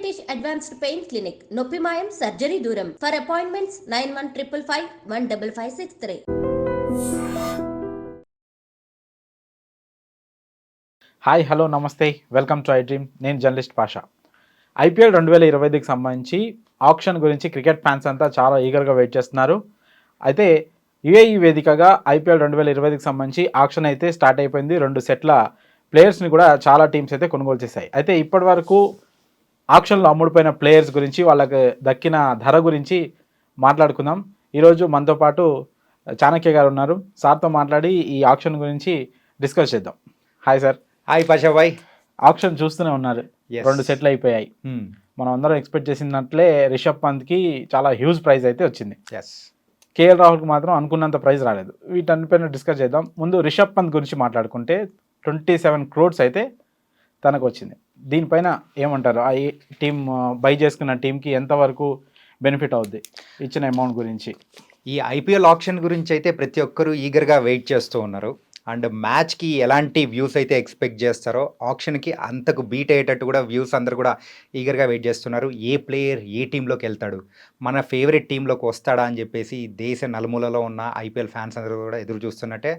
British advanced pain clinic నొప్పి మాయం surgery దూరం. For appointments nine one triple five one double five six three hi hello నమస్తే. Welcome to I dream నేను journalist Pasha. IPL రెండు వేల ఇరవై ఐదుకి సంబంధించి ఆప్షన్ గురించి క్రికెట్ ఫ్యాన్స్ అంతా చాలా ఈగర్గా వెయిట్ చేస్తున్నారు. అయితే యుఏఈ వేదికగా ఐపీఎల్ రెండు వేల ఇరవై ఐదుకి సంబంధించి ఆప్షన్ అయితే స్టార్ట్ అయిపోయింది. రెండు సెట్ల ప్లేయర్స్ని కూడా చాలా టీమ్స్ అయితే కొనుగోలు చేశాయి. అయితే ఇప్పటి వరకు ఆప్షన్లో అమ్ముడుపోయిన ప్లేయర్స్ గురించి వాళ్ళకి దక్కిన ధర గురించి మాట్లాడుకుందాం. ఈరోజు మనతో పాటు చాణక్య గారు ఉన్నారు. సార్తో మాట్లాడి ఈ ఆప్షన్ గురించి డిస్కస్ చేద్దాం. Hi sir hi Pasha Bhai auction చూస్తూనే ఉన్నారు. రెండు సెట్లు అయిపోయాయి. మనం అందరం ఎక్స్పెక్ట్ చేసినట్లే రిషబ్ పంత్కి చాలా హ్యూజ్ ప్రైజ్ అయితే వచ్చింది. ఎస్ కేఎల్ రాహుల్కి మాత్రం అనుకున్నంత ప్రైజ్ రాలేదు. వీటన్నిపైన డిస్కస్ చేద్దాం. ముందు రిషబ్ పంత్ గురించి మాట్లాడుకుంటే ట్వంటీ సెవెన్ క్రోడ్స్ అయితే తనకు వచ్చింది. దీనిపైన ఏమంటారు? ఆ టీం బై చేసుకున్న టీంకి ఎంతవరకు బెనిఫిట్ అవుద్ది? ఇచ్చిన అమౌంట్ గురించి. ఈ ఐపీఎల్ ఆప్షన్ గురించి అయితే ప్రతి ఒక్కరూ ఈగర్గా వెయిట్ చేస్తూ ఉన్నారు. అండ్ మ్యాచ్కి ఎలాంటి వ్యూస్ అయితే ఎక్స్పెక్ట్ చేస్తారో ఆప్షన్కి అంతకు బీట్ అయ్యేటట్టు కూడా వ్యూస్ అందరు కూడా ఈగర్గా వెయిట్ చేస్తున్నారు. ఏ ప్లేయర్ ఏ టీంలోకి వెళ్తాడు? మన ఫేవరెట్ టీంలోకి వస్తాడా అని చెప్పేసి దేశ నలుమూలలో ఉన్న ఐపీఎల్ ఫ్యాన్స్ అందరూ కూడా ఎదురు చూస్తున్నట్టే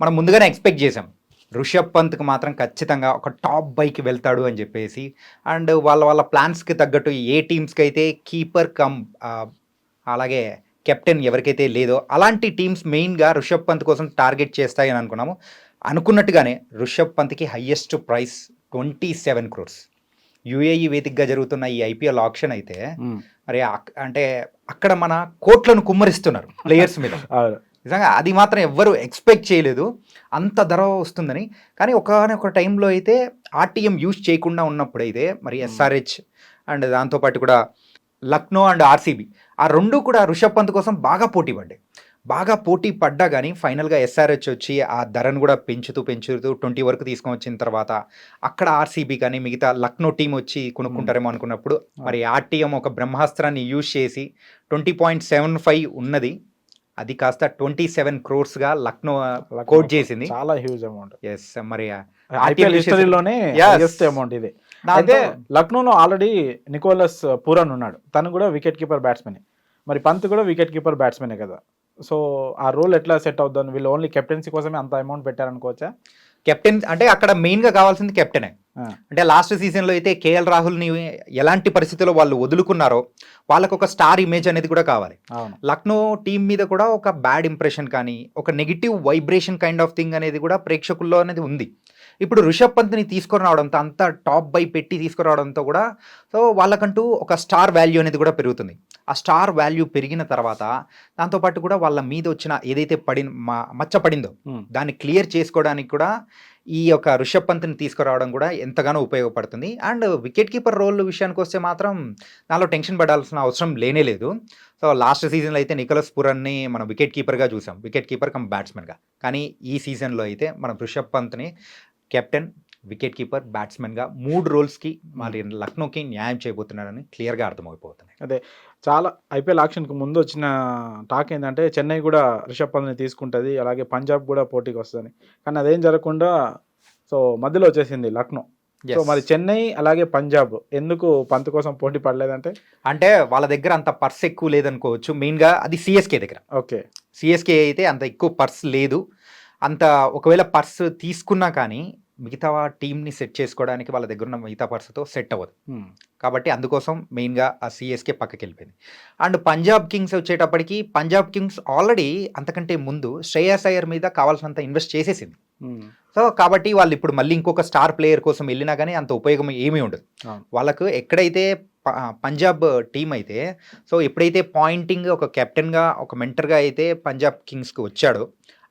మనం ముందుగానే ఎక్స్పెక్ట్ చేసాం ఋషభ్ పంత్కి మాత్రం ఖచ్చితంగా ఒక టాప్ బైకి వెళ్తాడు అని చెప్పేసి అండ్ వాళ్ళ వాళ్ళ ప్లాన్స్కి తగ్గట్టు ఏ టీమ్స్కి అయితే కీపర్ కమ్ అలాగే కెప్టెన్ ఎవరికైతే లేదో అలాంటి టీమ్స్ మెయిన్గా ఋషభ్ పంత్ కోసం టార్గెట్ చేస్తాయని అనుకున్నాము. అనుకున్నట్టుగానే Rishabh పంత్కి highest price twenty seven crores. UAE వేదికగా జరుగుతున్న ఈ ఐపీఎల్ ఆప్షన్ అయితే మరి అంటే అక్కడ మన కోట్లను కుమ్మరిస్తున్నారు ప్లేయర్స్ మీద. నిజంగా అది మాత్రం ఎవ్వరు ఎక్స్పెక్ట్ చేయలేదు. అంత ధర వస్తుందని. కానీ ఒకనొక టైంలో అయితే ఆర్టీఎం యూజ్ చేయకుండా ఉన్నప్పుడు అయితే మరి ఎస్ఆర్హెచ్ అండ్ దాంతోపాటు కూడా లక్నో అండ్ ఆర్సీబీ ఆ రెండు కూడా రిషబ్ పంత్ కోసం బాగా పోటీ పడ్డాయి. బాగా పోటీ పడ్డా కానీ ఫైనల్గా ఎస్ఆర్హెచ్ వచ్చి ఆ ధరను కూడా పెంచుతూ పెంచుతూ ట్వంటీ వరకు తీసుకొని వచ్చిన తర్వాత అక్కడ ఆర్సీబీ కానీ మిగతా లక్నో టీం వచ్చి కొనుక్కుంటారేమో అనుకున్నప్పుడు మరి ఆర్టీఎం ఒక బ్రహ్మాస్త్రాన్ని యూజ్ చేసి ట్వంటీ పాయింట్ సెవెన్ ఫైవ్ ఉన్నది. అది కాస్త ట్వంటీ సెవెన్ క్రోర్స్గా లక్నో కోట్ చేసింది. చాలా హ్యూజ్ అమౌంట్ ఎస్ మరి ఐపీఎల్ హిస్టరీలోనే అమౌంట్ ఇది. అయితే లక్నోలో ఆల్రెడీ నికోలస్ పూరన్ ఉన్నాడు. తను కూడా వికెట్ కీపర్ బ్యాట్స్మెన్ మరి పంత్ కూడా వికెట్ కీపర్ బ్యాట్స్మెనే కదా. సో ఆ రోల్ ఎట్లా సెట్ అవుద్దని వీళ్ళు ఓన్లీ కెప్టెన్సీ కోసమే అంత అమౌంట్ పెట్టారనుకోవచ్చా? కెప్టెన్ అంటే అక్కడ మెయిన్గా కావాల్సింది కెప్టెనే. అంటే లాస్ట్ సీజన్లో అయితే కేఎల్ రాహుల్ని ఎలాంటి పరిస్థితుల్లో వాళ్ళు వదులుకున్నారో వాళ్ళకు ఒక స్టార్ ఇమేజ్ అనేది కూడా కావాలి. లక్నో టీం మీద కూడా ఒక బ్యాడ్ ఇంప్రెషన్ కానీ ఒక negative vibration kind of thing అనేది కూడా ప్రేక్షకుల్లో అనేది ఉంది. ఇప్పుడు రిషబ్ పంత్ని తీసుకొని రావడంతో అంత టాప్ బై పెట్టి తీసుకురావడంతో కూడా సో వాళ్ళకంటూ ఒక స్టార్ వాల్యూ అనేది కూడా పెరుగుతుంది. ఆ స్టార్ వాల్యూ పెరిగిన తర్వాత దాంతోపాటు కూడా వాళ్ళ మీద వచ్చిన ఏదైతే పడిన మ- మచ్చ పడిందో. దాన్ని క్లియర్ చేసుకోవడానికి కూడా ఈ యొక్క రిషబ్ పంత్ని తీసుకురావడం కూడా ఎంతగానో ఉపయోగపడుతుంది. అండ్ వికెట్ కీపర్ రోల్ విషయానికి వస్తే మాత్రం దానిలో టెన్షన్ పడాల్సిన అవసరం లేనే లేదు. సో లాస్ట్ సీజన్లో అయితే నికోలస్ పురన్ని మనం వికెట్ కీపర్గా చూసాం. వికెట్ కీపర్ కమ్ బ్యాట్స్మెన్గా. కానీ ఈ సీజన్లో అయితే మనం రిషబ్ పంత్ని కెప్టెన్ వికెట్ కీపర్ బ్యాట్స్మెన్గా మూడు రోల్స్కి మరి లక్నోకి న్యాయం చేయబోతున్నారని క్లియర్గా అర్థమైపోతుంది చాలా ఐపీఎల్ ఆక్షన్కి ముందు వచ్చిన టాక్ ఏంటంటే చెన్నై కూడా రిషబ్ పంత్ని తీసుకుంటుంది అలాగే పంజాబ్ కూడా పోటీకి వస్తుంది కానీ అదేం జరగకుండా సో మధ్యలో వచ్చేసింది లక్నో. సో మరి చెన్నై అలాగే పంజాబ్ ఎందుకు పంత్ కోసం పోటీ పడలేదంటే? అంటే వాళ్ళ దగ్గర అంత పర్స్ ఎక్కువ లేదనుకోవచ్చు. మెయిన్గా అది సిఎస్కే దగ్గర. ఓకే. సిఎస్కే అయితే అంత ఎక్కువ పర్స్ లేదు. అంత ఒకవేళ పర్స్ తీసుకున్నా కానీ మిగతా టీంని సెట్ చేసుకోవడానికి వాళ్ళ దగ్గర ఉన్న మిగతా పర్స్తో సెట్ అవ్వదు. కాబట్టి అందుకోసం మెయిన్గా ఆ సిఎస్కే పక్కకి వెళ్ళిపోయింది అండ్ పంజాబ్ కింగ్స్ వచ్చేటప్పటికి పంజాబ్ కింగ్స్ ఆల్రెడీ అంతకంటే ముందు శ్రేయస్ అయ్యర్ మీద కావాల్సినంత ఇన్వెస్ట్ చేసేసింది. సో కాబట్టి వాళ్ళు ఇప్పుడు మళ్ళీ ఇంకొక స్టార్ ప్లేయర్ కోసం వెళ్ళినా కానీ అంత ఉపయోగం ఏమీ ఉండదు. వాళ్ళకు ఎక్కడైతే పంజాబ్ టీం అయితే సో ఎప్పుడైతే పాయింటింగ్ ఒక కెప్టెన్గా ఒక మెంటర్గా అయితే పంజాబ్ కింగ్స్కి వచ్చాడో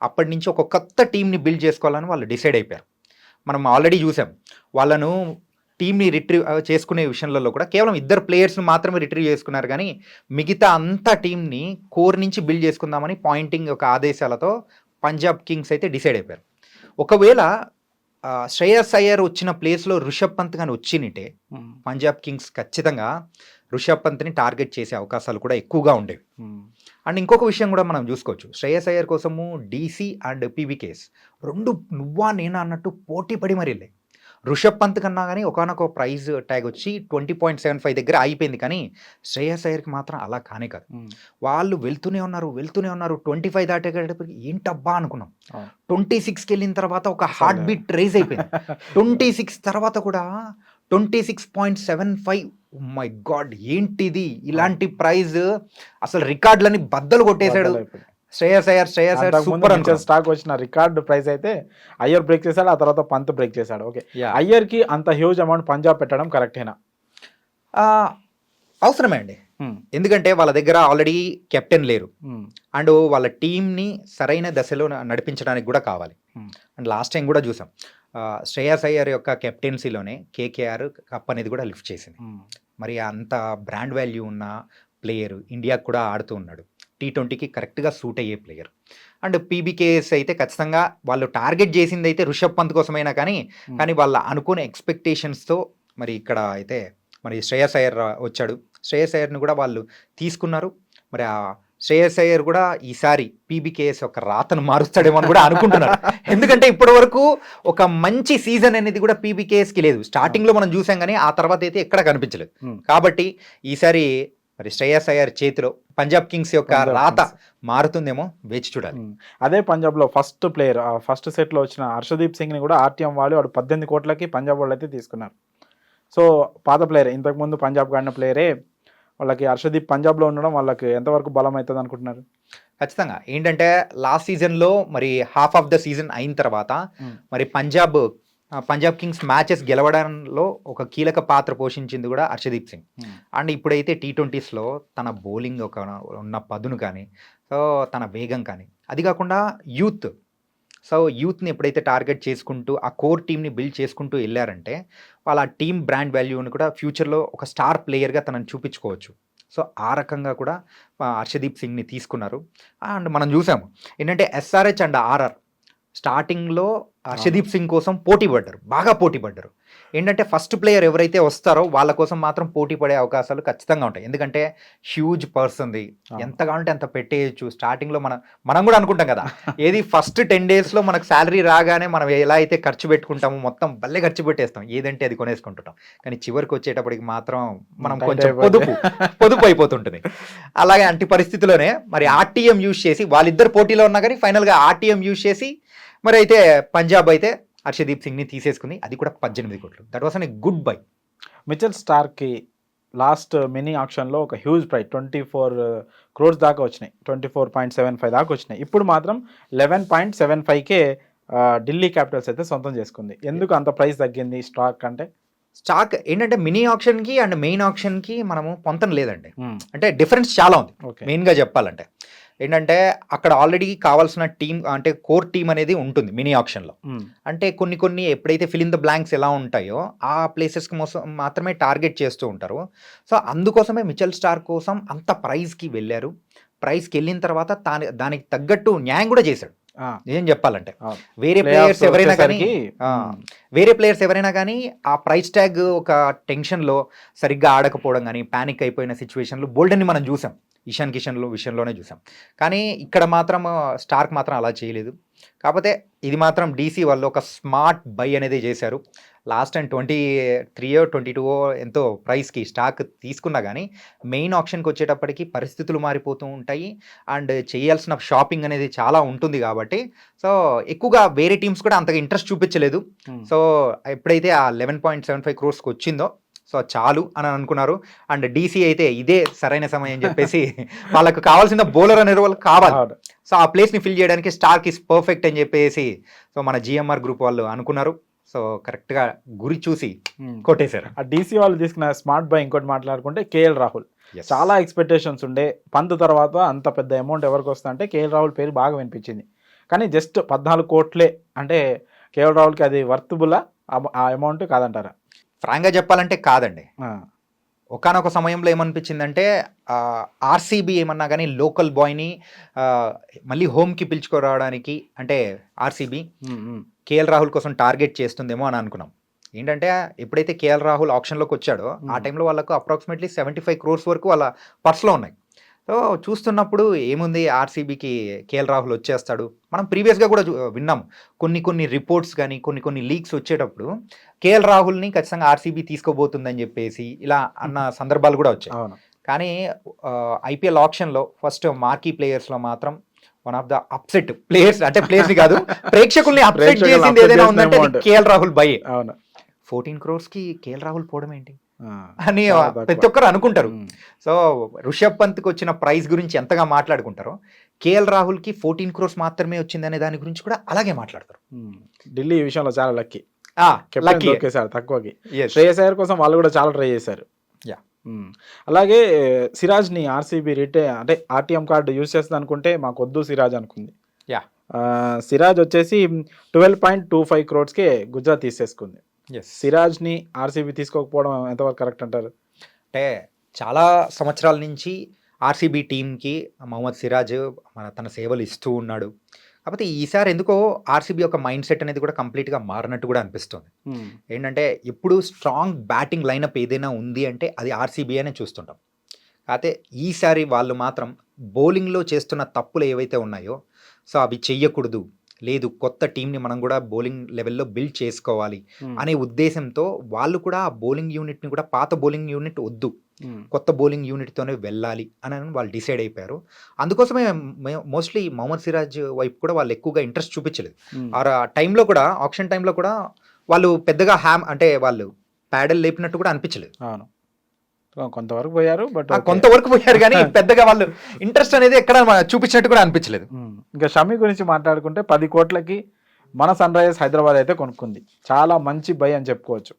అప్పటి నుంచి ఒక కొత్త టీంని బిల్డ్ చేసుకోవాలని వాళ్ళు డిసైడ్ అయిపోయారు. మనం ఆల్రెడీ చూసాం. వాళ్ళను టీంని రిట్రీవ్ చేసుకునే విషయంలో కూడా కేవలం ఇద్దరు ప్లేయర్స్ని మాత్రమే రిట్రీవ్ చేసుకున్నారు కానీ మిగతా అంతా టీంని కోర్ నుంచి బిల్డ్ చేసుకుందామని పాయింటింగ్ ఒక ఆదేశాలతో పంజాబ్ కింగ్స్ అయితే డిసైడ్ అయిపోయారు. ఒకవేళ శ్రేయస్ అయ్యర్ వచ్చిన ప్లేస్లో రిషబ్ పంత్ కానీ వచ్చినిటే పంజాబ్ కింగ్స్ ఖచ్చితంగా రిషబ్ పంత్ని టార్గెట్ చేసే అవకాశాలు కూడా ఎక్కువగా ఉండేవి. అండ్ ఇంకొక విషయం కూడా మనం చూసుకోవచ్చు. శ్రేయస్ అయ్యర్ కోసము డీసీ అండ్ పీవీకేస్ రెండు నువ్వా నేనా అన్నట్టు పోటీ పడి మరి ఋషభ్ పంత్ కన్నా కానీ ఒకనొక ప్రైజ్ ట్యాగ్ వచ్చి ట్వంటీ పాయింట్ సెవెన్ ఫైవ్ దగ్గర అయిపోయింది కానీ శ్రేయస్ అయ్యర్కి మాత్రం అలా కానే కాదు. వాళ్ళు వెళ్తూనే ఉన్నారు వెళ్తూనే ఉన్నారు. ట్వంటీ ఫైవ్ దాటేటప్పటికి ఏంటబ్బా అనుకున్నాం. ట్వంటీ సిక్స్కి వెళ్ళిన తర్వాత ఒక హార్ట్ బీట్ రేజ్ అయిపోయింది. ట్వంటీ సిక్స్ తర్వాత కూడా twenty six point seven five my god ఏంటిది? ఇలాంటి ప్రైజ్ అసలు రికార్డులని బద్దలు కొట్టేశాడు. శ్రేయస్ అయ్యర్ శ్రేయస్ అయ్యర్ సూపర్ స్టాక్ వచ్చిన రికార్డ్ ప్రైస్ అయితే అయ్యర్ బ్రేక్ చేశాడు ఆ తర్వాత పంత్ బ్రేక్ చేశాడు. ఓకే అయ్యర్కి అంత హ్యూజ్ అమౌంట్ పంజాబ్ పెట్టడం కరెక్టేనా అవసరమే అండి. ఉమ్, ఎందుకంటే వాళ్ళ దగ్గర ఆల్రెడీ కెప్టెన్ లేరు. ఉమ్, అండ్ వాళ్ళ టీంని సరైన దశలో నడిపించడానికి కూడా కావాలి. Hmm. అండ్ లాస్ట్ టైం కూడా చూసాం. శ్రేయస్ అయ్యర్ యొక్క కెప్టెన్సీలోనే కేకేఆర్ కప్ అనేది కూడా లిఫ్ట్ చేసింది. మరి అంత బ్రాండ్ వాల్యూ ఉన్న ప్లేయర్ ఇండియాకు కూడా ఆడుతూ ఉన్నాడు. టీ ట్వంటీకి కరెక్ట్గా సూట్ అయ్యే ప్లేయర్ అండ్ పీబీకేఎస్ అయితే ఖచ్చితంగా వాళ్ళు టార్గెట్ చేసింది అయితే రిషబ్ పంత్ కోసమైనా కానీ Hmm. కానీ వాళ్ళ అనుకునే ఎక్స్పెక్టేషన్స్తో మరి ఇక్కడ అయితే మరి శ్రేయస్ అయ్యర్ వచ్చాడు. శ్రేయస్ అయ్యర్ని కూడా వాళ్ళు తీసుకున్నారు. మరి ఆ శ్రేయస్ అయ్యర్ కూడా ఈసారి పీబీకేఎస్ యొక్క రాతను మారుస్తాడేమో అని కూడా అనుకుంటున్నారు. ఎందుకంటే ఇప్పటి వరకు ఒక మంచి సీజన్ అనేది కూడా పీబీకేఎస్కి లేదు. స్టార్టింగ్లో మనం చూసాం కానీ ఆ తర్వాత అయితే ఎక్కడ కనిపించలేదు. Hmm. కాబట్టి ఈసారి మరి శ్రేయస్ అయ్యర్ చేతిలో పంజాబ్ కింగ్స్ యొక్క రాత. మారుతుందేమో వేచి చూడాలి. అదే పంజాబ్లో ఫస్ట్ ప్లేయర్ ఫస్ట్ సెట్లో వచ్చిన హర్షదీప్ సింగ్ని కూడా ఆర్టీఎం వాళ్ళు వాడు పద్దెనిమిది కోట్లకి పంజాబ్ వాళ్ళు అయితే తీసుకున్నారు సో పాత ప్లేయర్ ఇంతకు ముందు పంజాబ్ ఆడిన ప్లేయరే వాళ్ళకి హర్షదీప్ పంజాబ్లో ఉండడం వాళ్ళకి ఎంతవరకు బలం అవుతుంది అనుకుంటున్నారు ఖచ్చితంగా ఏంటంటే లాస్ట్ సీజన్లో మరి హాఫ్ ఆఫ్ ద సీజన్ అయిన తర్వాత. మరి పంజాబ్ పంజాబ్ కింగ్స్ మ్యాచెస్ గెలవడంలో ఒక కీలక పాత్ర పోషించింది కూడా హర్షదీప్ సింగ్. అండ్ ఇప్పుడైతే టీ ట్వంటీస్లో తన బౌలింగ్ ఒక ఉన్న పదును కానీ సో తన వేగం కానీ అది కాకుండా యూత్. సో యూత్ని ఎప్పుడైతే టార్గెట్ చేసుకుంటూ ఆ కోర్ టీమ్ని బిల్డ్ చేసుకుంటూ వెళ్ళారంటే వాళ్ళ టీమ్ బ్రాండ్ వాల్యూని కూడా ఫ్యూచర్లో ఒక స్టార్ ప్లేయర్గా తనని చూపించుకోవచ్చు. సో ఆ రకంగా కూడా ఆ, హర్షదీప్ సింగ్ని తీసుకున్నారు. అండ్ మనం చూసాము ఏంటంటే ఎస్ఆర్హెచ్ అండ్ ఆర్ఆర్ స్టార్టింగ్లో హర్షదీప్ సింగ్ కోసం పోటీ పడ్డారు బాగా పోటీ పడ్డారు. ఏంటంటే ఫస్ట్ ప్లేయర్ ఎవరైతే వస్తారో వాళ్ళ కోసం మాత్రం పోటీ పడే అవకాశాలు ఖచ్చితంగా ఉంటాయి. ఎందుకంటే హ్యూజ్ పర్సన్ది. ఎంత కావాలంటే అంత పెట్టేయచ్చు. స్టార్టింగ్లో మనం మనం కూడా అనుకుంటాం కదా. ఏది ఫస్ట్ టెన్ డేస్లో మనకు శాలరీ రాగానే మనం ఎలా అయితే ఖర్చు పెట్టుకుంటామో మొత్తం భలే ఖర్చు పెట్టేస్తాం. ఏదంటే అది కొనేసుకుంటుంటాం. కానీ చివరికి వచ్చేటప్పటికి మాత్రం మనం కొంచెం. పొదుపు పొదుపు అయిపోతుంటుంది. అలాగే అంటి పరిస్థితిలోనే మరి ఆర్టీఎం యూజ్ చేసి వాళ్ళిద్దరు పోటీలో ఉన్నా కానీ ఫైనల్గా ఆర్టీఎం యూజ్ చేసి మరి అయితే పంజాబ్ అయితే హర్షదీప్ సింగ్ని తీసేసుకుంది అది కూడా పద్దెనిమిది కోట్లు. That was an good buy Mitchell స్టార్కి last mini ఆప్షన్లో ఒక huge price twenty four crores దాకా వచ్చినాయి. Twenty four point seven five దాకా వచ్చినాయి. ఇప్పుడు మాత్రం లెవెన్ పాయింట్ సెవెన్ ఫైవ్కే ఢిల్లీ క్యాపిటల్స్ అయితే సొంతం చేసుకుంది. ఎందుకు అంత ప్రైస్ తగ్గింది స్టాక్ అంటే? స్టాక్ ఏంటంటే మినీ ఆప్షన్కి అండ్ మెయిన్ ఆప్షన్కి మనము పొంతన లేదండి. అంటే డిఫరెన్స్ చాలా ఉంది. ఓకే మెయిన్గా చెప్పాలంటే. ఏంటంటే అక్కడ ఆల్రెడీ కావాల్సిన టీం అంటే కోర్ టీం అనేది ఉంటుంది మినీ ఆప్షన్లో అంటే కొన్ని కొన్ని ఎప్పుడైతే ఫిల్ ఇన్ ద బ్లాంక్స్ ఎలా ఉంటాయో ఆ ప్లేసెస్కి మోసం మాత్రమే టార్గెట్ చేస్తూ ఉంటారు. సో అందుకోసమే మిచెల్ స్టార్ కోసం అంత ప్రైజ్కి వెళ్ళారు. ప్రైజ్కి వెళ్ళిన తర్వాత దాని దానికి తగ్గట్టు న్యాయం కూడా చేశాడు. నిజం చెప్పాలంటే. వేరే ప్లేయర్స్ ఎవరైనా కానీ మ్మ్. వేరే ప్లేయర్స్ ఎవరైనా కానీ ఆ ప్రైస్ ట్యాగ్ ఒక టెన్షన్లో సరిగ్గా ఆడకపోవడం కానీ ప్యానిక్ అయిపోయిన సిచ్యువేషన్లో బోల్డెన్ని మనం చూసాం. ఇషాన్ కిషన్లో విషయంలోనే చూసాం. కానీ ఇక్కడ మాత్రం స్టార్క్ మాత్రం అలా చేయలేదు. కాకపోతే ఇది మాత్రం డీసీ వాళ్ళు ఒక స్మార్ట్ బై అనేది చేశారు. Last time twenty three twenty two ఎంతో ప్రైస్కి స్టాక్ తీసుకున్నా కానీ మెయిన్ ఆప్షన్కి వచ్చేటప్పటికి పరిస్థితులు మారిపోతూ ఉంటాయి. అండ్ చేయాల్సిన షాపింగ్ అనేది చాలా ఉంటుంది కాబట్టి సో ఎక్కువగా వేరే టీమ్స్ కూడా అంతగా ఇంట్రెస్ట్ చూపించలేదు. సో ఎప్పుడైతే ఆ లెవెన్ పాయింట్ సెవెన్ ఫైవ్ క్రోర్స్కి వచ్చిందో సో చాలు అని అనుకున్నారు. అండ్ డీసీ అయితే ఇదే సరైన సమయం అని చెప్పేసి వాళ్ళకు కావాల్సిన బౌలర్ అనే వాళ్ళకి కావాలి. సో ఆ ప్లేస్ని ఫిల్ చేయడానికి స్టార్క్ ఇస్ పర్ఫెక్ట్ అని చెప్పేసి సో మన జిఎంఆర్ గ్రూప్ వాళ్ళు అనుకున్నారు. సో కరెక్ట్గా గురి చూసి మ్మ్. కొట్టేశారు. ఆ డీసీ వాళ్ళు తీసుకున్న స్మార్ట్ బై ఇంకోటి మాట్లాడుకుంటే కేఎల్ రాహుల్. చాలా ఎక్స్పెక్టేషన్స్ ఉండే. పంత్ తర్వాత అంత పెద్ద అమౌంట్ ఎవరికి వస్తుందంటే అంటే కేఎల్ రాహుల్ పేరు బాగా వినిపించింది. కానీ జస్ట్ పద్నాలుగు కోట్లే అంటే కేఎల్ రాహుల్కి అది వర్తబుల్ ఆ అమౌంట్ కాదంటారా? ఫ్రాంక్గా చెప్పాలంటే కాదండి ఒకనొక సమయంలో ఏమనిపించిందంటే ఆర్సీబీ ఏమన్నా కానీ లోకల్ బాయ్ని మళ్ళీ హోమ్కి పిలుచుకురావడానికి అంటే ఆర్సీబీ. కేఎల్ రాహుల్ కోసం టార్గెట్ చేస్తుందేమో అని అనుకున్నాం ఏంటంటే ఎప్పుడైతే కేఎల్ రాహుల్ ఆప్షన్లోకి వచ్చాడో ఆ. టైంలో వాళ్ళకు అప్రాక్సిమేట్లీ సెవెంటీ ఫైవ్ క్రోర్స్ వరకు వాళ్ళ పర్స్లో ఉన్నాయి సో చూస్తున్నప్పుడు ఏముంది? ఆర్సీబీకి కేఎల్ రాహుల్ వచ్చేస్తాడు. మనం ప్రీవియస్గా కూడా విన్నాం. కొన్ని కొన్ని రిపోర్ట్స్ కానీ కొన్ని కొన్ని లీక్స్ వచ్చేటప్పుడు కేఎల్ రాహుల్ని ఖచ్చితంగా ఆర్సీబీ తీసుకోబోతుందని చెప్పేసి ఇలా అన్న సందర్భాలు కూడా వచ్చాయి. అవును. కానీ ఐపీఎల్ ఆప్షన్లో ఫస్ట్ మార్కీ ప్లేయర్స్లో మాత్రం one of the upset players అంటే ప్లేయర్స్ కాదు ప్రేక్షకుల్ని అప్సెట్ చేసింది ఏదైనా ఉందంటే. కేఎల్ రాహుల్ బై అవును. ఫోర్టీన్ క్రోర్స్కి కేఎల్ రాహుల్ పోవడం ఏంటి. అని. ప్రతి ఒక్కరు అనుకుంటారు. సో రిషబ్ పంత్కి వచ్చిన ప్రైస్ గురించి ఎంతగా మాట్లాడుకుంటారో కేఎల్ రాహుల్కి ఫోర్టీన్ క్రోర్స్ మాత్రమే వచ్చిందనే దాని గురించి కూడా అలాగే మాట్లాడతారు. ఢిల్లీ ఈ విషయంలో చాలా లక్కీ లక్కీ దొరికేశారు తక్కువకి శ్రేయస్ అయ్యర్ కోసం వాళ్ళు కూడా చాలా ట్రై చేశారు. ఉమ్. అలాగే సిరాజ్ని ఆర్సీబీ రిటే అంటే ఆర్టీఎం కార్డు యూజ్ చేస్తుంది అనుకుంటే మాకు వద్దు సిరాజ్ అనుకుంది. ఆ, సిరాజ్ వచ్చేసి ట్వెల్వ్ పాయింట్ టూ ఫైవ్ క్రోడ్స్కే గుజరాత్ తీసేసుకుంది సిరాజ్ని ఆర్సీబీ తీసుకోకపోవడం ఎంతవరకు కరెక్ట్ అంటారు? అంటే చాలా సంవత్సరాల నుంచి ఆర్సీబీ టీంకి మహమ్మద్ సిరాజ్ మన తన సేవలు ఇస్తూ ఉన్నాడు. కాకపోతే ఈసారి ఎందుకో ఆర్సీబీ యొక్క మైండ్ సెట్ అనేది కూడా కంప్లీట్గా మారినట్టు కూడా అనిపిస్తుంది. ఏంటంటే ఎప్పుడు స్ట్రాంగ్ బ్యాటింగ్ లైనప్ ఏదైనా ఉంది అంటే అది ఆర్సీబీ అనే చూస్తుంటాం. అయితే ఈసారి వాళ్ళు మాత్రం బౌలింగ్లో చేస్తున్న తప్పులు ఏవైతే ఉన్నాయో సో అవి చెయ్యకూడదు. లేదు కొత్త టీంని మనం కూడా బౌలింగ్ లెవెల్లో బిల్డ్ చేసుకోవాలి. అనే ఉద్దేశంతో వాళ్ళు కూడా ఆ బౌలింగ్ యూనిట్ని కూడా పాత బౌలింగ్ యూనిట్ వద్దు. కొత్త బౌలింగ్ యూనిట్తోనే వెళ్ళాలి అని వాళ్ళు డిసైడ్ అయిపోయారు. అందుకోసమే మోస్ట్లీ మొహమ్మద్ సిరాజ్ వైపు కూడా వాళ్ళు ఎక్కువగా ఇంట్రెస్ట్ చూపించలేదు. ఆ టైంలో కూడా ఆప్షన్ టైంలో కూడా వాళ్ళు పెద్దగా హ్యామ్ అంటే వాళ్ళు ప్యాడల్ లేపినట్టు కూడా అనిపించలేదు. అవును. కొంతవరకు పోయారు బట్ కొంతవరకు పోయారు కానీ పెద్దగా వాళ్ళు ఇంట్రెస్ట్ అనేది ఎక్కడ చూపించినట్టు కూడా అనిపించలేదు. ఇంకా షమి గురించి మాట్లాడుకుంటే పది కోట్లకి మన సన్ రైజర్స్ హైదరాబాద్ అయితే కొనుక్కుంది. చాలా మంచి బై అని చెప్పుకోవచ్చు.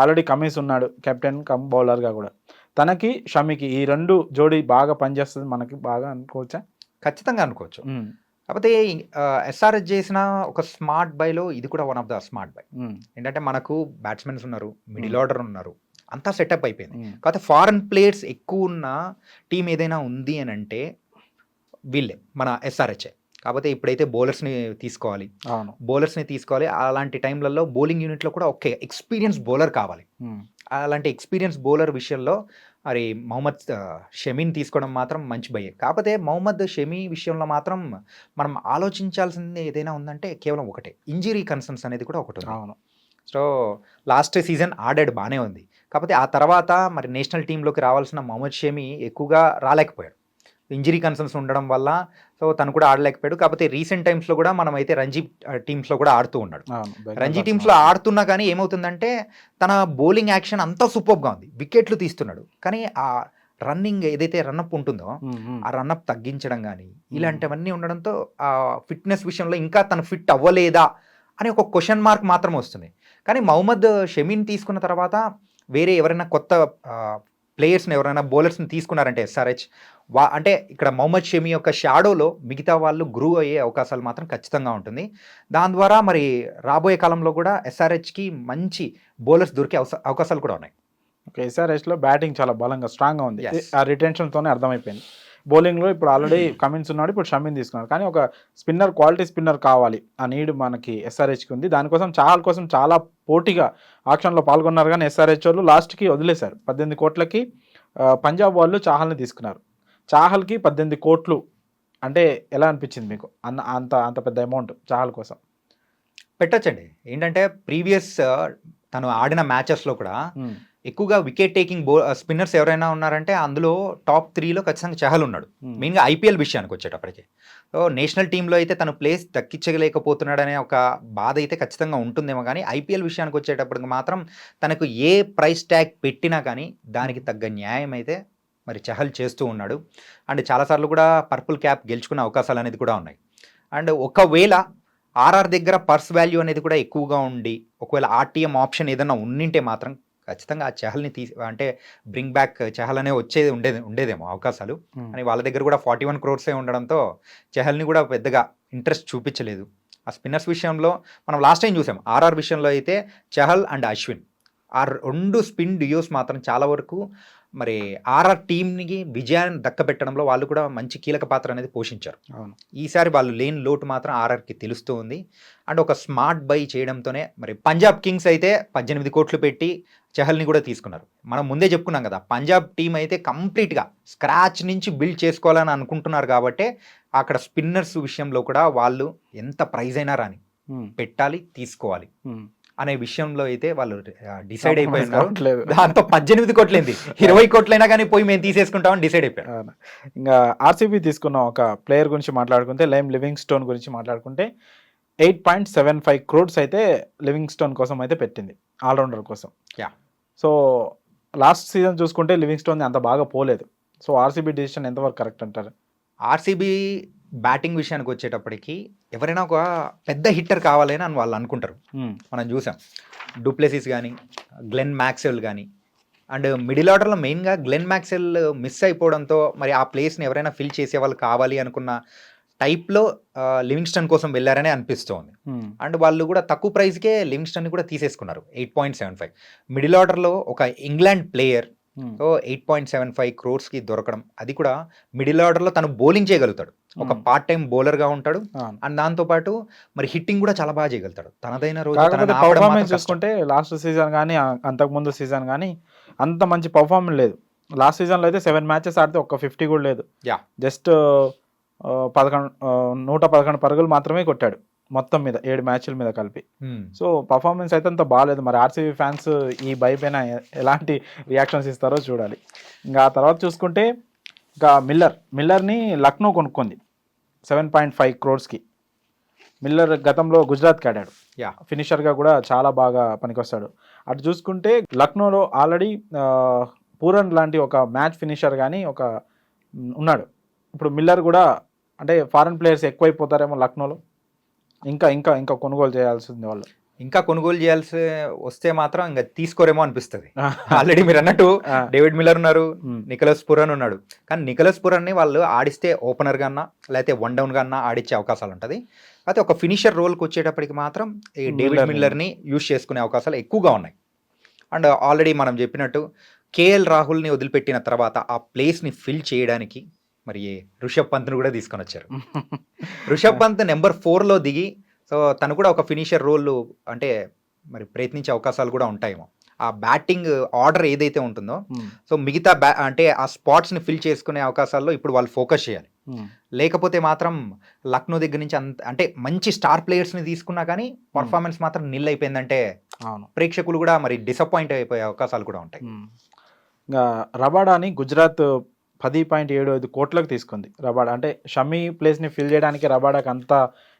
ఆల్రెడీ కమీస్ ఉన్నాడు కెప్టెన్ కమ్ బౌలర్గా కూడా. తనకి షమికి ఈ రెండు జోడీ బాగా పనిచేస్తుంది మనకి బాగా అనుకోవచ్చా? ఖచ్చితంగా అనుకోవచ్చు. కాకపోతే ఎస్ఆర్ఎస్ చేసిన ఒక స్మార్ట్ బైలో ఇది కూడా one of the smart buy. ఏంటంటే మనకు బ్యాట్స్మెన్స్ ఉన్నారు మిడిల్ ఆర్డర్ ఉన్నారు. అంతా సెటప్ అయిపోయింది. కాకపోతే ఫారెన్ ప్లేయర్స్ ఎక్కువ ఉన్న టీం ఏదైనా ఉంది అని అంటే వీళ్ళే మన ఎస్ఆర్హెచ్ఏ కాకపోతే ఇప్పుడైతే బౌలర్స్ని తీసుకోవాలి. అవును. బౌలర్స్ని తీసుకోవాలి. అలాంటి టైంలలో బౌలింగ్ యూనిట్లో కూడా ఒకే ఎక్స్పీరియన్స్ బౌలర్ కావాలి. అలాంటి ఎక్స్పీరియన్స్ బౌలర్ విషయంలో మరి మొహమ్మద్ షమీని తీసుకోవడం మాత్రం మంచి భయే. కాకపోతే మొహమ్మద్ షమీ విషయంలో మాత్రం మనం ఆలోచించాల్సింది ఏదైనా ఉందంటే కేవలం ఒకటే. ఇంజరీ కన్సర్న్స్ అనేది కూడా ఒకటి అవును. సో లాస్ట్ సీజన్ ఆడాడు బాగానే ఉంది. కాకపోతే ఆ తర్వాత మరి నేషనల్ టీంలోకి రావాల్సిన మొహమ్మద్ షమీ ఎక్కువగా రాలేకపోయాడు. ఇంజరీ కన్సర్న్స్ ఉండడం వల్ల సో తను కూడా ఆడలేకపోయాడు. కాకపోతే రీసెంట్ టైమ్స్లో కూడా మనం అయితే రంజీ టీమ్స్లో కూడా ఆడుతూ ఉన్నాడు. రంజీ టీమ్స్లో ఆడుతున్నా కానీ ఏమవుతుందంటే తన బౌలింగ్ యాక్షన్ అంతా సూపర్గా ఉంది. వికెట్లు తీస్తున్నాడు. కానీ ఆ రన్నింగ్ ఏదైతే రన్అప్ ఉంటుందో. ఆ రన్అప్ తగ్గించడం కానీ ఇలాంటివన్నీ ఉండడంతో ఆ ఫిట్నెస్ విషయంలో ఇంకా తను ఫిట్ అవ్వలేదా అని ఒక క్వశ్చన్ మార్క్ మాత్రం వస్తుంది. కానీ మహమ్మద్ షమీన్ తీసుకున్న తర్వాత వేరే ఎవరైనా కొత్త ప్లేయర్స్ని ఎవరైనా బౌలర్స్ని తీసుకున్నారంటే ఎస్ఆర్హెచ్ వా అంటే ఇక్కడ మొహమ్మద్ షమీ యొక్క షాడోలో మిగతా వాళ్ళు గ్రూ అయ్యే అవకాశాలు మాత్రం ఖచ్చితంగా ఉంటుంది. దాని ద్వారా మరి రాబోయే కాలంలో కూడా ఎస్ఆర్హెచ్కి మంచి బౌలర్స్ దొరికే అవస- అవకాశాలు కూడా ఉన్నాయి. ఓకే ఎస్ఆర్ఎస్లో బ్యాటింగ్ చాలా బలంగా స్ట్రాంగ్గా ఉంది. ఆ రిటెన్షన్ తోనే అర్థమైపోయింది. బౌలింగ్లో ఇప్పుడు ఆల్రెడీ కమిన్స్ ఉన్నాడు ఇప్పుడు షమీన్ తీసుకున్నాడు. కానీ ఒక స్పిన్నర్ క్వాలిటీ స్పిన్నర్ కావాలి. ఆ నీడ్ మనకి ఎస్ఆర్హెచ్కి ఉంది. దానికోసం చాలా కోసం చాలా పోటీగా ఆక్షన్లో పాల్గొన్నారు. కానీ ఎస్ఆర్హెచ్ వాళ్ళు లాస్ట్కి వదిలేశారు. పద్దెనిమిది కోట్లకి పంజాబ్ వాళ్ళు చాహల్ని తీసుకున్నారు. చాహల్కి పద్దెనిమిది కోట్లు అంటే ఎలా అనిపించింది మీకు? అన్న అంత అంత పెద్ద అమౌంట్ చాహల్ కోసం. పెట్టచ్చండి. ఏంటంటే ప్రీవియస్ తను ఆడిన మ్యాచెస్లో కూడా ఉమ్, ఎక్కువగా వికెట్ టేకింగ్ బో స్పిన్నర్స్ ఎవరైనా ఉన్నారంటే అందులో టాప్ త్రీలో ఖచ్చితంగా చహల్ ఉన్నాడు. మెయిన్గా ఐపీఎల్ విషయానికి వచ్చేటప్పటికి. సో నేషనల్ టీంలో అయితే తను ప్లేస్ దక్కించలేకపోతున్నాడనే ఒక బాధ అయితే ఖచ్చితంగా ఉంటుందేమో కానీ ఐపీఎల్ విషయానికి వచ్చేటప్పటికి మాత్రం తనకు ఏ ప్రైస్ ట్యాగ్ పెట్టినా కానీ దానికి తగ్గ న్యాయం అయితే మరి చహల్ చేస్తూ ఉన్నాడు. అండ్ చాలాసార్లు కూడా పర్పుల్ క్యాప్ గెలుచుకునే అవకాశాలు అనేది కూడా ఉన్నాయి. అండ్ ఒకవేళ ఆర్ఆర్ దగ్గర పర్స్ వాల్యూ అనేది కూడా ఎక్కువగా ఉండి ఒకవేళ ఆర్టీఎం ఆప్షన్ ఏదైనా ఉండింటే మాత్రం ఖచ్చితంగా ఆ చహల్ని తీసి అంటే బ్రింగ్ బ్యాక్ చహల్ అనే వచ్చేది ఉండేది ఉండేదేమో అవకాశాలు. అని వాళ్ళ దగ్గర కూడా ఫార్టీ వన్ క్రోర్సే ఉండడంతో చహల్ని కూడా పెద్దగా ఇంట్రెస్ట్ చూపించలేదు. ఆ స్పిన్నర్స్ విషయంలో మనం లాస్ట్ టైం చూసాం. ఆర్ఆర్ విషయంలో అయితే చహల్ అండ్ అశ్విన్. ఆ రెండు స్పిన్ డియోస్ మాత్రం చాలా వరకు మరి ఆర్ఆర్ టీంకి విజయాన్ని దక్కబెట్టడంలో వాళ్ళు కూడా మంచి కీలక పాత్ర అనేది పోషించారు. అవును. ఈసారి వాళ్ళు లేని లోటు మాత్రం ఆర్ఆర్కి తెలుస్తూ ఉంది. అండ్ ఒక స్మార్ట్ బై చేయడంతోనే మరి పంజాబ్ కింగ్స్ అయితే పద్దెనిమిది కోట్లు పెట్టి చహల్ని కూడా తీసుకున్నారు మనం ముందే చెప్పుకున్నాం కదా పంజాబ్ టీం అయితే కంప్లీట్గా స్క్రాచ్ నుంచి బిల్డ్ చేసుకోవాలని అనుకుంటున్నారు కాబట్టి అక్కడ స్పిన్నర్స్ విషయంలో కూడా వాళ్ళు ఎంత ప్రైజ్ అయినా రాని పెట్టాలి తీసుకోవాలి. అనే విషయంలో అయితే వాళ్ళు డిసైడ్ అయిపోయి కావట్లేదు. దాంతో పద్దెనిమిది కోట్లేంది ఇరవై కోట్లైనా కానీ పోయి మేము తీసేసుకుంటామని డిసైడ్ అయిపోయారు అవును. ఇంకా ఆర్సీబీ తీసుకున్న ఒక ప్లేయర్ గురించి మాట్లాడుకుంటే లైమ్ లివింగ్ స్టోన్ గురించి మాట్లాడుకుంటే eight point seven five crores అయితే లివింగ్ స్టోన్ కోసం అయితే పెట్టింది ఆల్రౌండర్ కోసం Yeah. సో లాస్ట్ సీజన్ చూసుకుంటే లివింగ్ స్టోన్ అంత బాగా పోలేదు. సో ఆర్సీబీ డిసిషన్ ఎంతవరకు కరెక్ట్ అంటారు? ఆర్సీబీ బ్యాటింగ్ విషయానికి వచ్చేటప్పటికి ఎవరైనా ఒక పెద్ద హిట్టర్ కావాలని అని వాళ్ళు అనుకుంటారు. మనం చూసాం. డూప్లెసిస్ కానీ గ్లెన్ మ్యాక్సెల్ కానీ అండ్ మిడిల్ ఆర్డర్లో మెయిన్గా గ్లెన్ మ్యాక్సెల్ మిస్ అయిపోవడంతో మరి ఆ ప్లేస్ని ఎవరైనా ఫిల్ చేసే వాళ్ళు కావాలి అనుకున్న టైప్లో లివింగ్స్టన్ కోసం వెళ్ళారని అనిపిస్తోంది. అండ్ వాళ్ళు కూడా తక్కువ ప్రైస్కే లివింగ్స్టన్ని కూడా తీసేసుకున్నారు. Eight point seven five. Middle ఆర్డర్లో ఒక England player so eight point seven five క్రోర్స్కి దొరకడం అది కూడా మిడిల్ ఆర్డర్లో తను బౌలింగ్ చేయగలుగుతాడు. ఒక. పార్ట్ టైం బౌలర్గా ఉంటాడు. అండ్ దాంతోపాటు మరి హిట్టింగ్ కూడా చాలా బాగా చేయగలుగుతాడు. తనదైన రోజు. చూసుకుంటే లాస్ట్ సీజన్ కానీ అంతకుముందు సీజన్ కానీ అంత మంచి పర్ఫార్మెన్స్ లేదు. లాస్ట్ సీజన్లో అయితే సెవెన్ మ్యాచెస్ ఆడితే ఒక్క ఫిఫ్టీ కూడా లేదు. జస్ట్ పదకొండు నూట పదకొండు పరుగులు మాత్రమే కొట్టాడు మొత్తం మీద ఏడు మ్యాచ్ల మీద కలిపి. Hmm. సో పర్ఫార్మెన్స్ అయితే అంత బాగాలేదు మరి ఆర్సీబీ ఫ్యాన్స్ ఈ బై పైన ఎ- ఎలాంటి రియాక్షన్స్ ఇస్తారో చూడాలి. ఇంకా ఆ తర్వాత చూసుకుంటే ఇంకా మిల్లర్ మిల్లర్ని లక్నో కొనుక్కుంది. సెవెన్ పాయింట్ ఫైవ్ క్రోర్స్కి మిల్లర్ గతంలో గుజరాత్కి ఆడాడు. యా ఫినిషర్గా కూడా చాలా బాగా పనికొస్తాడు. అటు చూసుకుంటే లక్నోలో ఆల్రెడీ పూరన్ లాంటి ఒక మ్యాచ్ ఫినిషర్ కానీ ఒక ఉన్నాడు. ఇప్పుడు మిల్లర్ కూడా అంటే ఫారెన్ ప్లేయర్స్ ఎక్కువైపోతారేమో లక్నోలో. ఇంకా ఇంకా ఇంకా కొనుగోలు చేయాల్సింది వాళ్ళు. ఇంకా కొనుగోలు చేయాల్సి వస్తే మాత్రం ఇంకా తీసుకోరేమో అనిపిస్తుంది. ఆల్రెడీ మీరు అన్నట్టు. డేవిడ్ మిల్లర్ ఉన్నారు. నికలస్ పురన్ ఉన్నాడు. కానీ నికలస్ పురన్ని వాళ్ళు ఆడిస్తే ఓపెనర్ కన్నా లేకపోతే వన్ డౌన్ కన్నా ఆడిచ్చే అవకాశాలు ఉంటుంది. అయితే ఒక ఫినిషర్ రోల్కి వచ్చేటప్పటికి మాత్రం ఈ డేవిడ్. మిల్లర్ని యూజ్ చేసుకునే అవకాశాలు ఎక్కువగా ఉన్నాయి. అండ్ ఆల్రెడీ మనం చెప్పినట్టు కేఎల్ రాహుల్ని వదిలిపెట్టిన తర్వాత ఆ ప్లేస్ని ఫిల్ చేయడానికి మరి రిషబ్ పంత్ని కూడా తీసుకొని వచ్చారు రిషబ్ పంత్ నెంబర్ ఫోర్లో దిగి సో తను కూడా ఒక ఫినిషర్ రోల్ అంటే మరి ప్రయత్నించే అవకాశాలు కూడా ఉంటాయేమో. ఆ బ్యాటింగ్ ఆర్డర్ ఏదైతే ఉంటుందో సో మిగతా బ్యా అంటే ఆ స్పాట్స్ని ఫిల్ చేసుకునే అవకాశాల్లో ఇప్పుడు వాళ్ళు ఫోకస్ చేయాలి. లేకపోతే మాత్రం లక్నో దగ్గర నుంచి అంత అంటే మంచి స్టార్ ప్లేయర్స్ని తీసుకున్నా కానీ పర్ఫార్మెన్స్ మాత్రం నిల్ అయిపోయిందంటే ప్రేక్షకులు కూడా మరి డిసప్పాయింట్ అయిపోయే అవకాశాలు కూడా ఉంటాయి. ఇంకా రబాడాని గుజరాత్ పది పాయింట్ ఏడు ఐదు కోట్లకు తీసుకుంది రబాడా. అంటే షమీ ప్లేస్ని ఫిల్ చేయడానికి రబాడాకి అంత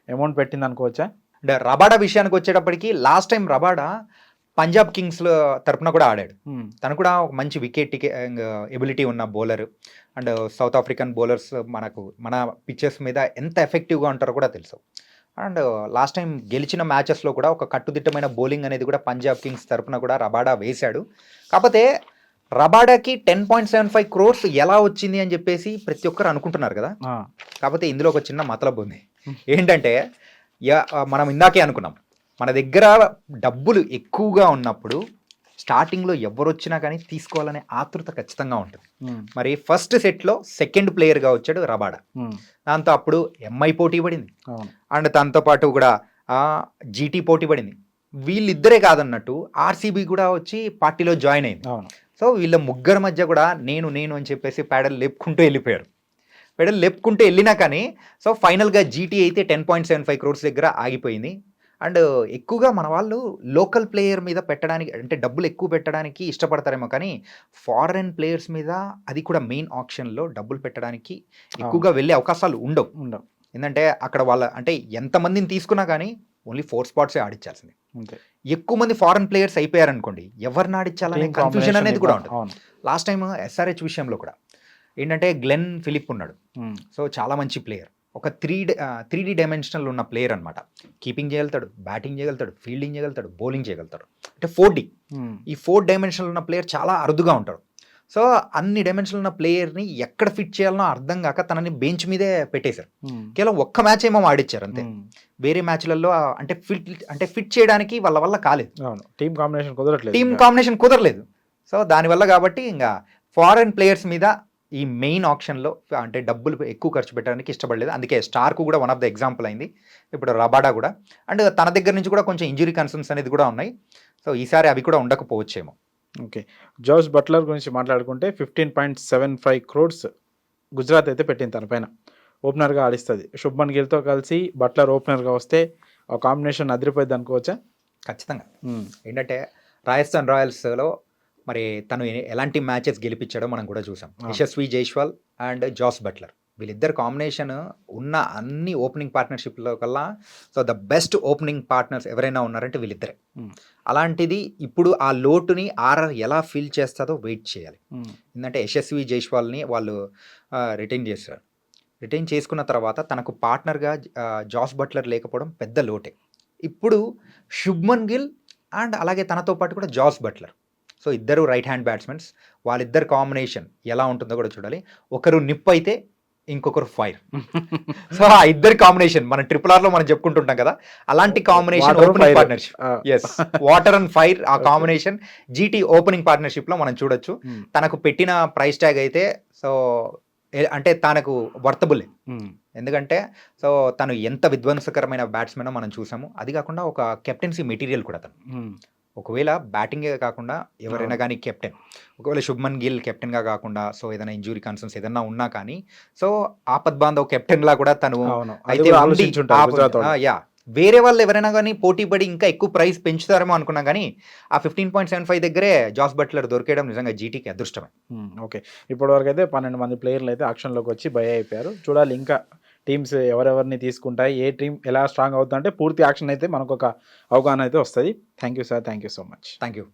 అమౌంట్ పెట్టింది అనుకోవచ్చా? అండ్ రబాడా విషయానికి వచ్చేటప్పటికి last time Rabada Punjab kings తరపున కూడా ఆడాడు. మ్, తను కూడా ఒక మంచి వికెట్ ఎబిలిటీ ఉన్న bowler and south African bowlers మనకు మన పిచ్చెస్ మీద ఎంత ఎఫెక్టివ్గా ఉంటారో కూడా తెలుసు. అండ్ లాస్ట్ టైం గెలిచిన మ్యాచెస్లో కూడా ఒక కట్టుదిట్టమైన బౌలింగ్ అనేది కూడా పంజాబ్ కింగ్స్ తరపున కూడా రబాడా వేశాడు. కాకపోతే రబాడాకి ten point seven five crores ఎలా వచ్చింది అని చెప్పేసి ప్రతి ఒక్కరు అనుకుంటున్నారు కదా. కాకపోతే ఇందులో ఒక చిన్న మతలబు ఉంది. ఏంటంటే యా- మనం ఇందాకే అనుకున్నాం. మన దగ్గర డబ్బులు ఎక్కువగా ఉన్నప్పుడు స్టార్టింగ్లో ఎవరు వచ్చినా కానీ తీసుకోవాలనే ఆతృత ఖచ్చితంగా ఉంటుంది. మరి ఫస్ట్ సెట్లో సెకండ్ ప్లేయర్గా వచ్చాడు రబాడా. దాంతో అప్పుడు ఎంఐ పోటీ పడింది. అండ్ దాంతో పాటు కూడా జీటీ పోటీ పడింది. వీళ్ళిద్దరే కాదన్నట్టు ఆర్సీబీ కూడా వచ్చి పార్టీలో జాయిన్ అయింది. సో వీళ్ళ ముగ్గురు మధ్య కూడా నేను నేను అని చెప్పేసి పెడల్ లేపుకుంటూ వెళ్ళిపోయారు పెడల్ లేపుకుంటూ వెళ్ళినా కానీ సో ఫైనల్గా జీటీ అయితే ten point seven five crores దగ్గర ఆగిపోయింది. అండ్ ఎక్కువగా మన వాళ్ళు లోకల్ ప్లేయర్ మీద పెట్టడానికి అంటే డబ్బులు ఎక్కువ పెట్టడానికి ఇష్టపడతారేమో కానీ ఫారెన్ ప్లేయర్స్ మీద అది కూడా మెయిన్ ఆప్షన్లో డబ్బులు పెట్టడానికి ఎక్కువగా వెళ్ళే అవకాశాలు ఉండవు. ఉండవు. ఎందుకంటే అక్కడ వాళ్ళ అంటే ఎంతమందిని తీసుకున్నా కానీ ఓన్లీ ఫోర్ స్పాట్సే ఆడిచ్చాల్సింది. అంతే. ఎక్కువ మంది ఫారెన్ ప్లేయర్స్ అయిపోయారనుకోండి ఎవరిని ఆడించాలనే కన్ఫ్యూజన్ అనేది కూడా. ఉంటుంది లాస్ట్ టైం ఎస్ఆర్హెచ్ విషయంలో కూడా ఏంటంటే గ్లెన్ ఫిలిప్ ఉన్నాడు. మ్, సో చాలా మంచి ప్లేయర్. ఒక త్రీ త్రీ డి డైమెన్షనల్ ఉన్న ప్లేయర్ అనమాట కీపింగ్ చేయగలుగుతాడు బ్యాటింగ్ చేయగలుగుతాడు ఫీల్డింగ్ చేయగలుగుతాడు బౌలింగ్ చేయగలుగుతాడు. అంటే ఫోర్ డి మ్, ఈ ఫోర్ డైమెన్షనల్ ఉన్న ప్లేయర్ చాలా అరుదుగా ఉంటాడు. సో అన్ని డైమెన్షనల్ ఉన్న ప్లేయర్ని ఎక్కడ ఫిట్ చేయాలనో అర్థం కాక తనని బెంచ్ మీదే పెట్టేశారు. కేవలం ఒక్క మ్యాచ్ ఏమో ఆడిచ్చారు అంతే. వేరే మ్యాచ్లలో అంటే ఫిట్ అంటే ఫిట్ చేయడానికి వాళ్ళ వల్ల కాలేదు. అవును. టీమ్ కాంబినేషన్ కుదరట్లేదు టీమ్. కాంబినేషన్ కుదరలేదు. సో దానివల్ల కాబట్టి ఇంకా ఫారెన్ ప్లేయర్స్ మీద ఈ మెయిన్ ఆప్షన్లో అంటే డబ్బులు ఎక్కువ ఖర్చు పెట్టడానికి ఇష్టపడలేదు. అందుకే స్టార్కు కూడా వన్ ఆఫ్ ద ఎగ్జాంపుల్ అయింది. ఇప్పుడు రబాడా కూడా. అండ్ తన దగ్గర నుంచి కూడా కొంచెం ఇంజురీ కన్సర్న్స్ అనేది కూడా ఉన్నాయి. సో ఈసారి అవి కూడా ఉండకపోవచ్చేమో. ఓకే. జోస్ బట్లర్ గురించి మాట్లాడుకుంటే fifteen point seven five crores Gujarat అయితే పెట్టింది తన పైన. ఓపెనర్గా ఆడిస్తుంది. శుభ్మన్ గిల్తో కలిసి బట్లర్ ఓపెనర్గా వస్తే ఆ కాంబినేషన్ అదిరిపోయింది అనుకోవచ్చా? ఖచ్చితంగా. ఏంటంటే రాజస్థాన్ రాయల్స్లో మరి తను ఎలాంటి మ్యాచెస్ గెలిపించాడో మనం కూడా చూసాం. Yashasvi Jaiswal and Jos Buttler. వీళ్ళిద్దరు కాంబినేషన్ ఉన్న అన్ని ఓపెనింగ్ పార్ట్నర్షిప్లో కల్లా so the best opening partners ఎవరైనా ఉన్నారంటే వీళ్ళిద్దరే. అలాంటిది ఇప్పుడు ఆ లోటుని ఆర్ఆర్ ఎలా ఫిల్ చేస్తుందో వెయిట్ చేయాలి. ఎందుకంటే యశస్వి జైస్వాల్ని వాళ్ళు రిటైన్ చేస్తారు రిటైన్ చేసుకున్న తర్వాత తనకు పార్ట్నర్గా జాస్ బట్లర్ లేకపోవడం పెద్ద లోటే. ఇప్పుడు శుభ్మన్ గిల్ అండ్ అలాగే తనతో పాటు కూడా జాస్ బట్లర్. సో ఇద్దరు రైట్ హ్యాండ్ బ్యాట్స్మెన్స్. వాళ్ళిద్దరు కాంబినేషన్ ఎలా ఉంటుందో కూడా చూడాలి. ఒకరు నిప్ అయితే ఇంకొకరు ఫైర్. సో ఆ ఇద్దరు కాంబినేషన్ మన ట్రిపుల్ ఆర్లో మనం చెప్పుకుంటుంటాం కదా అలాంటి combination opening. Partnership as water and fire ఆ. కాంబినేషన్ జీటీ ఓపెనింగ్ పార్ట్నర్షిప్లో మనం చూడొచ్చు. ఉమ్, తనకు పెట్టిన ప్రైస్ ట్యాగ్ అయితే సో అంటే తనకు వర్తబుల్ ఉమ్, ఎందుకంటే సో తను ఎంత విధ్వంసకరమైన బ్యాట్స్మెన్ మనం చూసాము అది కాకుండా ఒక కెప్టెన్సీ మెటీరియల్ కూడా తను. ఉమ్, ఒకవేళ బ్యాటింగే కాకుండా ఎవరైనా. కానీ కెప్టెన్ ఒకవేళ శుభ్మన్ గిల్ కెప్టెన్గా కాకుండా సో ఏదైనా ఇంజురీ కన్సర్న్స్ ఏదైనా ఉన్నా కానీ సో ఆపద్ బాంధవ్ కెప్టెన్ లా కూడా తను అయితే యా. వేరే వాళ్ళు ఎవరైనా కానీ పోటీ పడి ఇంకా ఎక్కువ ప్రైస్ పెంచుతారేమో అనుకున్నా కానీ ఆ ఫిఫ్టీన్ పాయింట్ సెవెన్ ఫైవ్ దగ్గరే జాస్ బట్లర్ దొరికేయడం నిజంగా జీటీకి అదృష్టమే. ఓకే. ఇప్పటి వరకు అయితే పన్నెండు మంది ప్లేయర్లు అయితే ఆక్షన్లోకి వచ్చి భయ అయిపోయారు. చూడాలి ఇంకా టీమ్స్ ఎవరెవరిని తీసుకుంటాయి ఏ టీం ఎలా స్ట్రాంగ్ అవుతుందంటే పూర్తి యాక్షన్ అయితే మనకు ఒక అవగాహన అయితే వస్తుంది. Thank you sir thank you so much thank you